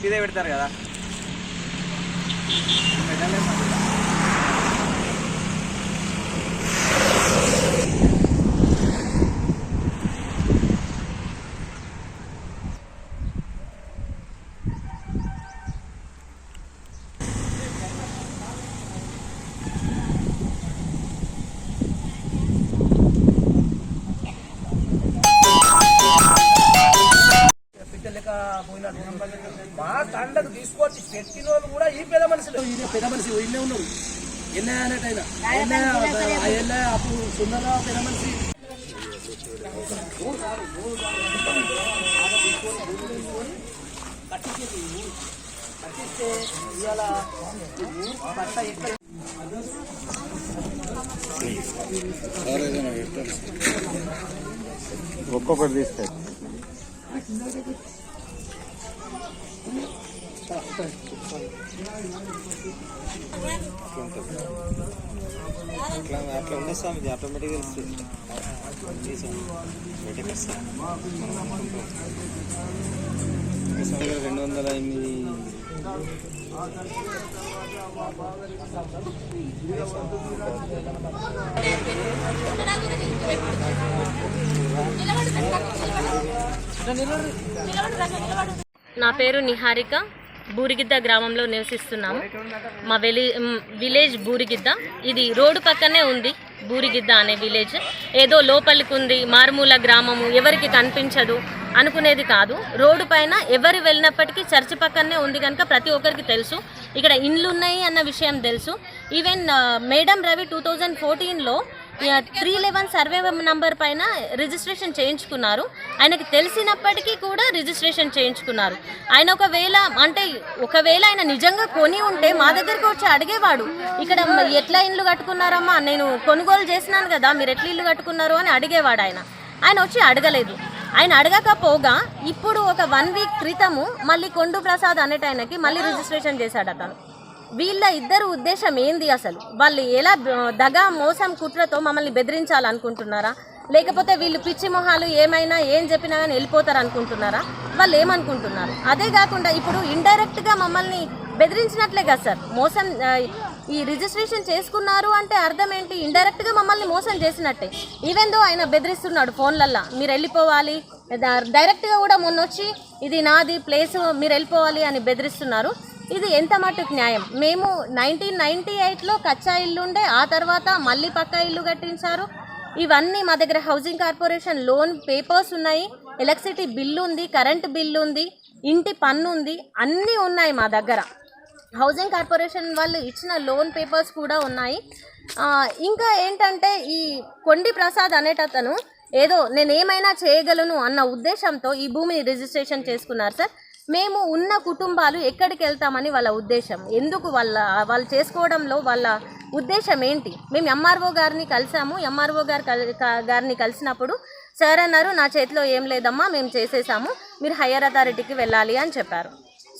మీదే పెడతారు కదా బిడ్డలేక పోయినాడు మా తండకు తీసుకొచ్చి పెట్టిన వాళ్ళు కూడా ఈ పెద్ద మనుషులు. ఈయన పెద్ద మనిషి ఈయనే ఉన్నారు ఎన్న ఎన్న అప్పుడు సుందరగా పెద్ద మనిషి కట్టిస్తే ఇవాళ పట్ట ఎక్కడ ఒక్కొక్కటి తీస్తాయి అట్లా అట్లా ఉండే స్వామి ఆటోమేటిక్గా తెలుస్తుంది బయటకు వస్తాం రెండు వందల ఎనిమిది నా పేరు నిహారిక. బూరిగిద్ద గ్రామంలో నివసిస్తున్నాము. మా వెలి విలేజ్ బూరిగిద్ద. ఇది రోడ్డు పక్కనే ఉంది బూరిగిద్ద అనే విలేజ్. ఏదో లోపలికి ఉంది మారుమూల గ్రామము ఎవరికి కనిపించదు అనుకునేది కాదు. రోడ్డు పైన ఎవరు వెళ్ళినప్పటికీ చర్చి పక్కనే ఉంది కనుక ప్రతి ఒక్కరికి తెలుసు. ఇక్కడ ఇండ్లు ఉన్నాయి అన్న విషయం తెలుసు. Even madam Ravi two thousand ఫోర్టీన్లో త్రీ లెవెన్ సర్వే నంబర్ పైన రిజిస్ట్రేషన్ చేయించుకున్నారు. ఆయనకి తెలిసినప్పటికీ కూడా రిజిస్ట్రేషన్ చేయించుకున్నారు. ఆయన ఒకవేళ అంటే ఒకవేళ ఆయన నిజంగా కొని ఉంటే మా దగ్గరికి వచ్చి అడిగేవాడు ఇక్కడ ఎట్లా ఇండ్లు కట్టుకున్నారమ్మా? నేను కొనుగోలు చేసినాను కదా మీరు ఎట్లా ఇల్లు కట్టుకున్నారు? అని అడిగేవాడు ఆయన. ఆయన వచ్చి అడగలేదు. ఆయన అడగకపోగా ఇప్పుడు ఒక వన్ వీక్ క్రితము మళ్ళీ కొండు ప్రసాద్ అనేట ఆయనకి మళ్ళీ రిజిస్ట్రేషన్ చేశాడు అతను వీళ్ళ ఇద్దరు ఉద్దేశం ఏంది అసలు? వాళ్ళు ఎలా దగా మోసం కుట్రతో మమ్మల్ని బెదిరించాలనుకుంటున్నారా? లేకపోతే వీళ్ళు పిచ్చి మొహాలు ఏమైనా ఏం చెప్పినా కానీ వెళ్ళిపోతారు అనుకుంటున్నారా వాళ్ళు ఏమనుకుంటున్నారు? అదే కాకుండా ఇప్పుడు ఇండైరెక్ట్గా మమ్మల్ని బెదిరించినట్లే కదా సార్. మోసం ఈ రిజిస్ట్రేషన్ చేసుకున్నారు అంటే అర్థం ఏంటి? ఇండైరెక్ట్గా మమ్మల్ని మోసం చేసినట్టే. ఈవెన్ దో ఆయన బెదిరిస్తున్నాడు ఫోన్లల్లో. మీరు వెళ్ళిపోవాలి. డైరెక్ట్గా కూడా మొన్న వచ్చి ఇది నాది ప్లేస్ మీరు వెళ్ళిపోవాలి అని బెదిరిస్తున్నారు. ఇది ఎంత మట్టుకు న్యాయం? మేము నైన్టీన్ నైన్టీ ఎయిట్లో కచ్చా ఇల్లు ఉండే ఆ తర్వాత మళ్ళీ పక్కా ఇల్లు కట్టించారు. ఇవన్నీ మా దగ్గర హౌసింగ్ కార్పొరేషన్ లోన్ పేపర్స్ ఉన్నాయి ఎలక్ట్రిసిటీ బిల్లు ఉంది కరెంట్ బిల్లు ఉంది ఇంటి పన్ను ఉంది అన్నీ ఉన్నాయి మా దగ్గర. హౌసింగ్ కార్పొరేషన్ వాళ్ళు ఇచ్చిన లోన్ పేపర్స్ కూడా ఉన్నాయి. ఇంకా ఏంటంటే ఈ కొండి ప్రసాద్ అనేటతను ఏదో నేను ఏమైనా చేయగలను అన్న ఉద్దేశంతో ఈ భూమిని రిజిస్ట్రేషన్ చేసుకున్నారు సార్. మేము ఉన్న కుటుంబాలు ఎక్కడికి వెళ్తామని వాళ్ళ ఉద్దేశం. ఎందుకు వాళ్ళ వాళ్ళు చేసుకోవడంలో వాళ్ళ ఉద్దేశం ఏంటి? మేము ఎంఆర్ఓ గారిని కలిసాము. ఎంఆర్ఓ గారు గారిని కలిసినప్పుడు సార్ అన్నారు నా చేతిలో ఏం లేదమ్మా మేము చేసేసాము. మీరు హయ్యర్ అథారిటీకి వెళ్ళాలి అని చెప్పారు.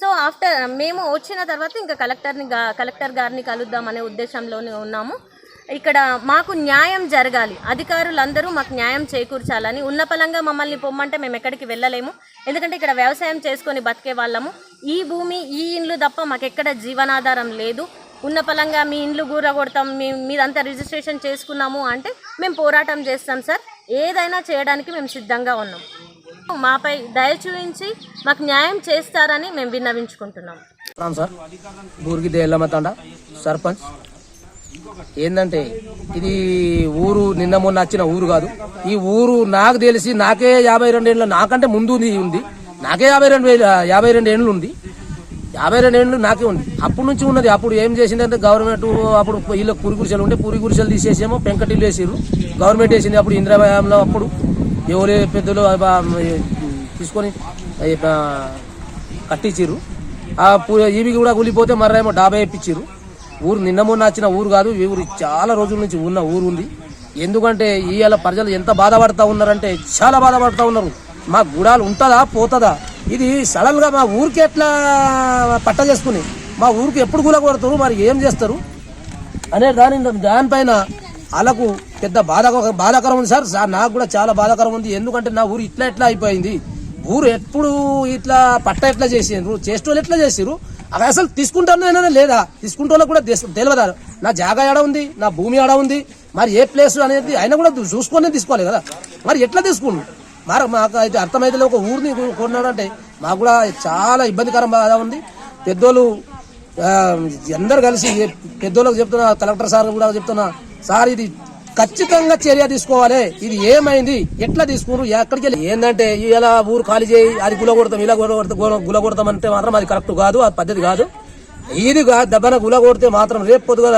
సో ఆఫ్టర్ మేము వచ్చిన తర్వాత ఇంకా కలెక్టర్ని కలెక్టర్ గారిని కలుద్దాం అనే ఉద్దేశంలోనే ఉన్నాము. ఇక్కడ మాకు న్యాయం జరగాలి. అధికారులందరూ మాకు న్యాయం చేకూర్చాలని ఉన్న పలంగా మమ్మల్ని పొమ్మంటే మేము ఎక్కడికి వెళ్ళలేము. ఎందుకంటే ఇక్కడ వ్యవసాయం చేసుకొని బతికే వాళ్ళము. ఈ భూమి ఈ ఇండ్లు తప్ప మాకు ఎక్కడ జీవనాధారం లేదు. ఉన్న పలంగా మీ ఇండ్లు గూర కొడతాం మీ మీదంతా రిజిస్ట్రేషన్ చేసుకున్నాము అంటే మేము పోరాటం చేస్తాం సార్. ఏదైనా చేయడానికి మేము సిద్ధంగా ఉన్నాం. మాపై దయచూయించి మాకు న్యాయం చేస్తారని మేము విన్నవించుకుంటున్నాం. సార్ ఊరికి ఎల్లమ్మ తండ సర్పంచ్. ఏంటంటే ఇది ఊరు నిన్న మొన్న వచ్చిన ఊరు కాదు. ఈ ఊరు నాకు తెలిసి నాకే యాభై రెండు ఏళ్ళు నాకంటే ముందు ఉంది ఉంది. నాకే యాభై రెండు వేలు యాభై రెండు ఏళ్ళు ఉంది. యాభై రెండు ఏళ్ళు నాకే ఉంది. అప్పటి నుంచి ఉన్నది అప్పుడు ఏం చేసిందంటే గవర్నమెంట్ అప్పుడు ఇల్లు పూరి గురిసెలు ఉంటే పూరి గురిసెలు తీసేసేమో పెంకటిల్లు వేసారు గవర్నమెంట్ వేసింది అప్పుడు ఇందిరాభయంలో అప్పుడు. ఎవరే పెద్దలు తీసుకొని కట్టించారు ఆ పూ- ఇవి కూడా కూలిపోతే మరేమో డాబా ఇప్పించారు ఊరు నిన్న మొన్న వచ్చిన ఊరు కాదు ఈ ఊరు చాలా రోజుల నుంచి ఉన్న ఊరు ఉంది. ఎందుకంటే ఇవాళ ప్రజలు ఎంత బాధపడతా ఉన్నారంటే చాలా బాధపడతా ఉన్నారు. మా గుడాలు ఉంటుందా పోతుందా? ఇది సడన్గా మా ఊరికి ఎట్లా పట్ట చేసుకుని మా ఊరికి ఎప్పుడు గుల కొడతారు మరి ఏం చేస్తారు? అనే దాని దానిపైన వాళ్ళకు పెద్ద బాధ బాధాకరం ఉంది సార్. సార్ నాకు కూడా చాలా బాధాకరం ఉంది. ఎందుకంటే నా ఊరు ఇట్లా ఎట్లా అయిపోయింది. ఊరు ఎప్పుడు ఇట్లా పట్ట ఎట్లా చేసిండ్రు? చేసేటోళ్ళు ఎట్లా చేసారు అవి అసలు తీసుకుంటానైనా లేదా? తీసుకుంటోళ్ళ కూడా తెస్- తెలియదా నా జాగా ఆడ ఉంది? నా భూమి ఆడ ఉంది? మరి ఏ ప్లేస్ అనేది అయినా కూడా చూసుకొని తీసుకోవాలి కదా. మరి ఎట్లా తీసుకుండు? మరి మాకు అయితే అర్థమైతే ఒక ఊరిని కొన్నాడంటే మాకు కూడా చాలా ఇబ్బందికరం బాగా ఉంది. పెద్దోళ్ళు అందరు కలిసి పెద్దోళ్ళకి చెప్తున్నా కలెక్టర్ సార్ కూడా చెప్తున్నా సార్ ఇది ఖచ్చితంగా చర్య తీసుకోవాలి. ఇది ఏమైంది? ఎట్లా తీసుకున్నారు? ఎక్కడికి వెళ్ళి ఏంటంటే ఇలా ఊరు ఖాళీ చేయి అది గుల కొడతాం ఇలా గుల కొడతాం గుల- కొడతాం అంటే మాత్రం అది కరెక్ట్ కాదు అది పద్ధతి కాదు. ఇది దెబ్బన గుల కొడితే మాత్రం రేపు పొద్దుగల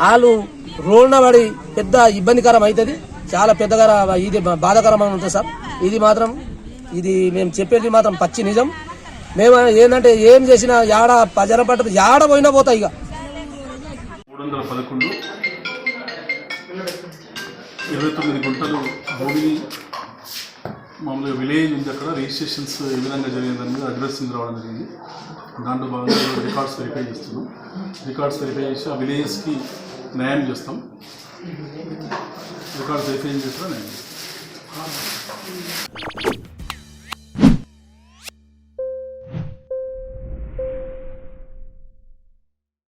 వాళ్ళు రోడ్న పడి పెద్ద ఇబ్బందికరం అవుతుంది. చాలా పెద్దగా ఇది బాధాకరమైన ఉంటుంది సార్. ఇది మాత్రం ఇది మేము చెప్పేది మాత్రం పచ్చి నిజం. మేము ఏంటంటే ఏం చేసినా యాడ పజర పట్టదు యాడ పోయినా పోతాయి ఇక. మూడు వందల పదకొండు ఇరవై తొమ్మిది గుంటలు భూమిని మామూలుగా విలేజ్ ఉంది అక్కడ రిజిస్ట్రేషన్స్ ఏ విధంగా జరిగిందని మీద అడ్రస్సింగ్ రావడం జరిగింది. దాంట్లో భాగంగా రికార్డ్స్ వెరిఫై చేస్తున్నాం. రికార్డ్స్ వెరిఫై చేసి ఆ విలేజెస్కి న్యాయం చేస్తాం. రికార్డ్స్ వెరిఫై చేసినా న్యాయం చేస్తాం.